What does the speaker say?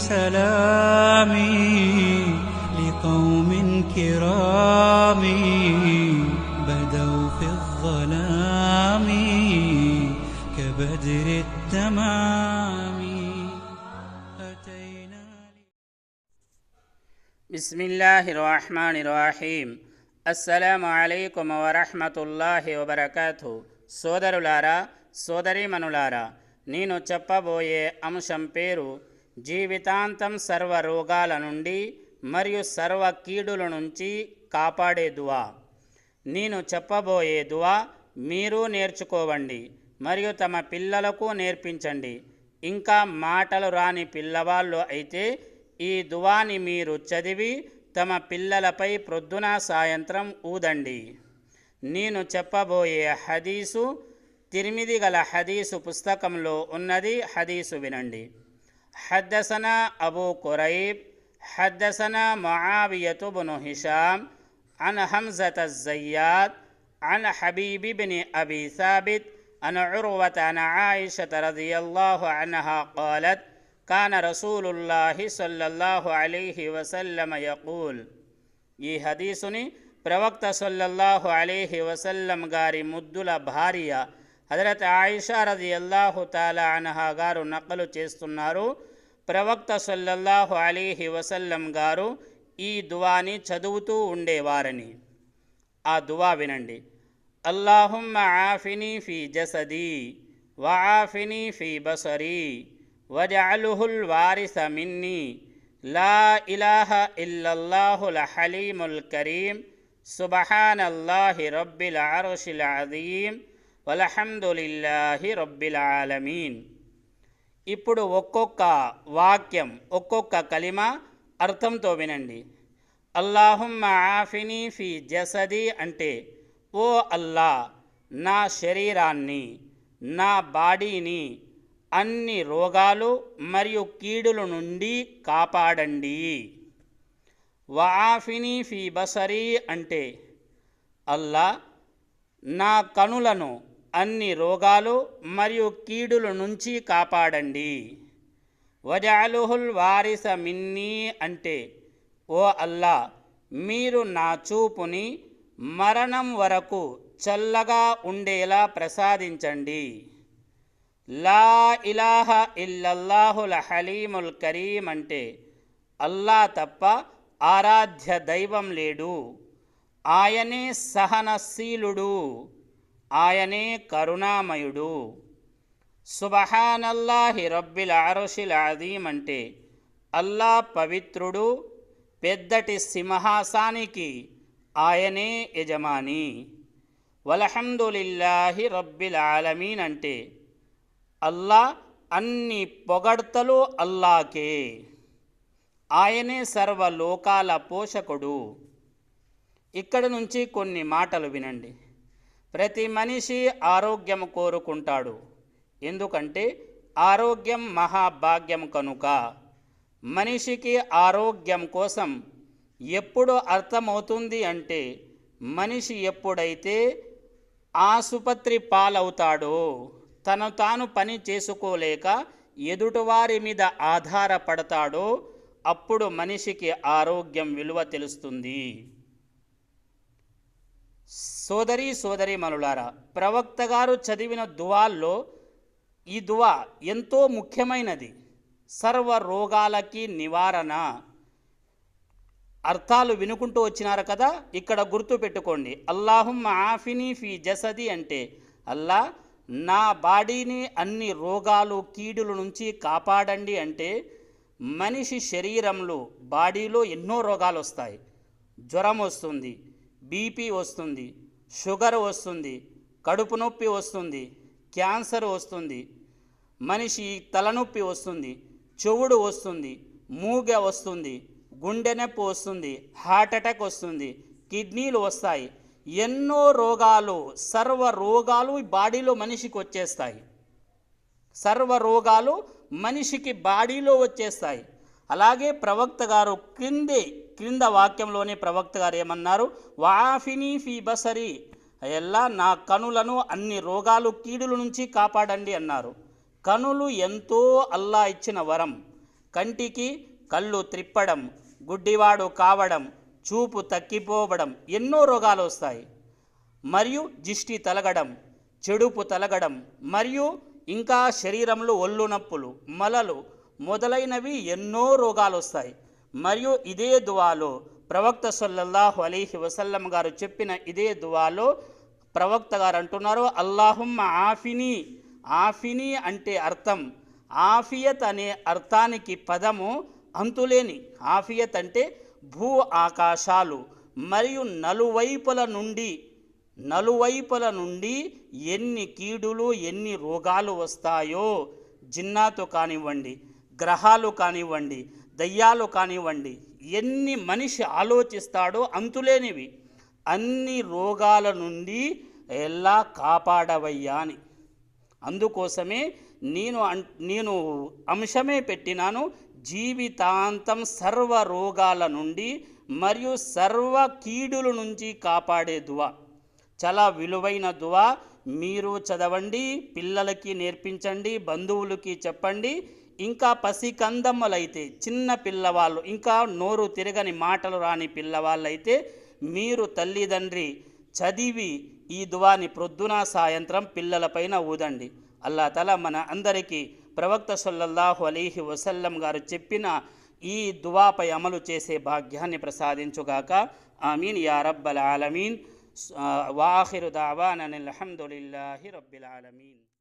سلامي لقوم كرام بدوا في الظلام كبدر التمام أتينا బిస్మిల్లాహి రహమాన్ రహీం అస్సలాము అలైకుం వరహమతుల్లాహి వబర్కాతు సోదరులారా సోదరీమణులారా నేను చెప్పబోయే అంశం పేరు జీవితాంతం సర్వ రోగాల నుండి మరియు సర్వ కీడుల నుంచి కాపాడే దువా నేను చెప్పబోయే దువా మీరు నేర్చుకోవండి మరియు తమ పిల్లలకు నేర్పించండి. ఇంకా మాటలు రాని పిల్లవాళ్ళు అయితే ఈ దువాని మీరు చదివి తమ పిల్లలపై ప్రొద్దున సాయంత్రం ఊదండి. నేను చెప్పబోయే హదీసు తిరిమిది గల హదీసు పుస్తకంలో ఉన్నది హదీసు వినండి. حدثنا أبو كريب حدثنا معاوية بن هشام عن حمزة الزيات عن حبيب بن أبي ثابت عن عروة عن عائشة رضي الله عنها قالت كان رسول الله صلى الله عليه وسلم يقول ఈ హదీసుని ప్రవక్త సల్లల్లాహు అలీహి వసల్లం గారి ముద్దుల భార్య హజరత్ ఆయిషా రది అల్లాహు తాలా అనహా గారు నకలు చేస్తున్నారు. ప్రవక్త సల్లల్లాహు అలీహి వసల్లం గారు ఈ దువాని చదువుతూ ఉండేవారని. ఆ దువా వినండి. అల్లాహుమ్మ ఆఫిని ఫీ జసదీ వఆఫిని ఫీ బసరీ వజఅలుహుల్ వారిస మిన్నీ లా ఇలాహ ఇల్లల్లాహుల్ హలీముల్ కరీం సుబహానల్లాహి రబ్బిల్ అరుషిల్ అజీం వలహందులిల్లాహి రబ్బిల్ ఆలమీన్. ఇప్పుడు ఒక్కొక్క వాక్యం ఒక్కొక్క కలిమ అర్థంతో వినండి. అల్లాహుమ్మ ఆఫిని ఫీ జసది అంటే ఓ అల్లా నా శరీరాన్ని నా బాడీని అన్ని రోగాలు మరియు కీడుల నుండి కాపాడండి. వాఫిని ఫీ బసరీ అంటే అల్లా నా కనులను అన్ని రోగాలు మరియు కీడుల నుంచి కాపాడండి. వజాలుహుల్ వారిస మిన్నీ అంటే ఓ అల్లా మీరు నా చూపుని మరణం వరకు చల్లగా ఉండేలా ప్రసాదించండి. లా ఇలాహ ఇల్లల్లాహుల్ హలీముల్ కరీం అంటే అల్లా తప్ప ఆరాధ్య దైవం లేడు. ఆయనే సహనశీలుడు. ఆయనే కరుణామయుడు. సుబహానల్లాహి రబ్బిల్ అరుషిల్ అదీం అంటే అల్లా పవిత్రుడు పెద్దటి సింహాసానికి ఆయనే యజమాని. వలహందులిల్లాహి రబ్బిల్ ఆలమీన్ అంటే అల్లా అన్ని పొగడ్తలు అల్లాకే. ఆయనే సర్వలోకాల పోషకుడు. ఇక్కడ నుంచి కొన్ని మాటలు వినండి. ప్రతి మనిషి ఆరోగ్యం కోరుకుంటాడు. ఎందుకంటే ఆరోగ్యం మహాభాగ్యం కనుక. మనిషికి ఆరోగ్యం కోసం ఎప్పుడు అర్థమవుతుంది అంటే మనిషి ఎప్పుడైతే ఆసుపత్రి పాలవుతాడో తను తాను పని చేసుకోలేక ఎదుటివారి మీద ఆధారపడతాడో అప్పుడు మనిషికి ఆరోగ్యం విలువ తెలుస్తుంది. సోదరి సోదరి మనులారా ప్రవక్త గారు చదివిన దువాల్లో ఈ దువా ఎంతో ముఖ్యమైనది. సర్వ రోగాలకి నివారణ. అర్థాలు వినుకుంటూ వచ్చినారు కదా ఇక్కడ గుర్తు పెట్టుకోండి. అల్లాహుమ్మ ఆఫిని ఫీ జసది అంటే అల్లా నా బాడీని అన్ని రోగాలు కీడుల నుంచి కాపాడండి అంటే మనిషి శరీరంలో బాడీలో ఎన్నో రోగాలు వస్తాయి. జ్వరం వస్తుంది బీపీ వస్తుంది షుగర్ వస్తుంది కడుపు నొప్పి వస్తుంది క్యాన్సర్ వస్తుంది మనిషి తలనొప్పి వస్తుంది చెవుడు వస్తుంది మూగ వస్తుంది గుండె నొప్పి వస్తుంది హార్ట్ అటాక్ వస్తుంది కిడ్నీలు వస్తాయి. ఎన్నో రోగాలు సర్వ రోగాలు ఈ బాడీలో మనిషికి వచ్చేస్తాయి. సర్వ రోగాలు మనిషికి బాడీలో వచ్చేస్తాయి. అలాగే ప్రవక్త గారు క్రింది క్రింద వాక్యంలోనే ప్రవక్త గారు ఏమన్నారు? వాఫిని ఫీ బసరి. ఎలా నా కనులను అన్ని రోగాలు కీడుల నుంచి కాపాడండి అన్నారు. కనులు ఎంతో అల్లా ఇచ్చిన వరం. కంటికి కళ్ళు త్రిప్పడం గుడ్డివాడు కావడం చూపు తక్కిపోవడం ఎన్నో రోగాలు వస్తాయి. మరియు జిష్టి తలగడం చెడుపు తలగడం మరియు ఇంకా శరీరంలో ఒళ్ళు నొప్పులు మలలు మొదలైనవి ఎన్నో రోగాలు వస్తాయి. మరియు ఇదే దువాలో ప్రవక్త సల్లల్లాహు అలీహి వసల్లం గారు చెప్పిన ఇదే దువాలో ప్రవక్త గారు అంటున్నారు అల్లాహుమ్మ ఆఫిని. ఆఫిని అంటే అర్థం. ఆఫియత్ అనే అర్థానికి పదము అంతులేని. ఆఫియత్ అంటే భూ ఆకాశాలు మరియు నలువైపుల నుండి నలువైపుల నుండి ఎన్ని కీడులు ఎన్ని రోగాలు వస్తాయో జిన్నాతో కానివ్వండి గ్రహాలు కానివ్వండి దయ్యాలు కానివ్వండి ఎన్ని మనిషి ఆలోచిస్తాడో అంతులేనివి. అన్ని రోగాల నుండి ఎలా కాపాడవయ్యా అని. అందుకోసమే నేను నేను అంశమే పెట్టినాను జీవితాంతం సర్వ రోగాల నుండి మరియు సర్వ కీడుల నుంచి కాపాడే దువా. చాలా విలువైన దువా. మీరు చదవండి పిల్లలకి నేర్పించండి బంధువులకి చెప్పండి ఇంకా పసికందమ్మలైతే చిన్న పిల్లవాళ్ళు ఇంకా నోరు తిరగని మాటలు రాని పిల్లవాళ్ళైతే మీరు తల్లిదండ్రి చదివి ఈ దువాని ప్రొద్దున సాయంత్రం పిల్లలపైన ఊదండి. అల్లా తల మన అందరికీ ప్రవక్త సల్లల్లాహు అలీహి వసల్లం గారు చెప్పిన ఈ దువాపై అమలు చేసే భాగ్యాన్ని ప్రసాదించుగాక. ఆమీన్. యా రబ్బల్ ఆలమీన్. వాహిరు దావానన్ అహమ్దుల్లాహి రబ్బిల్ ఆలమీన్.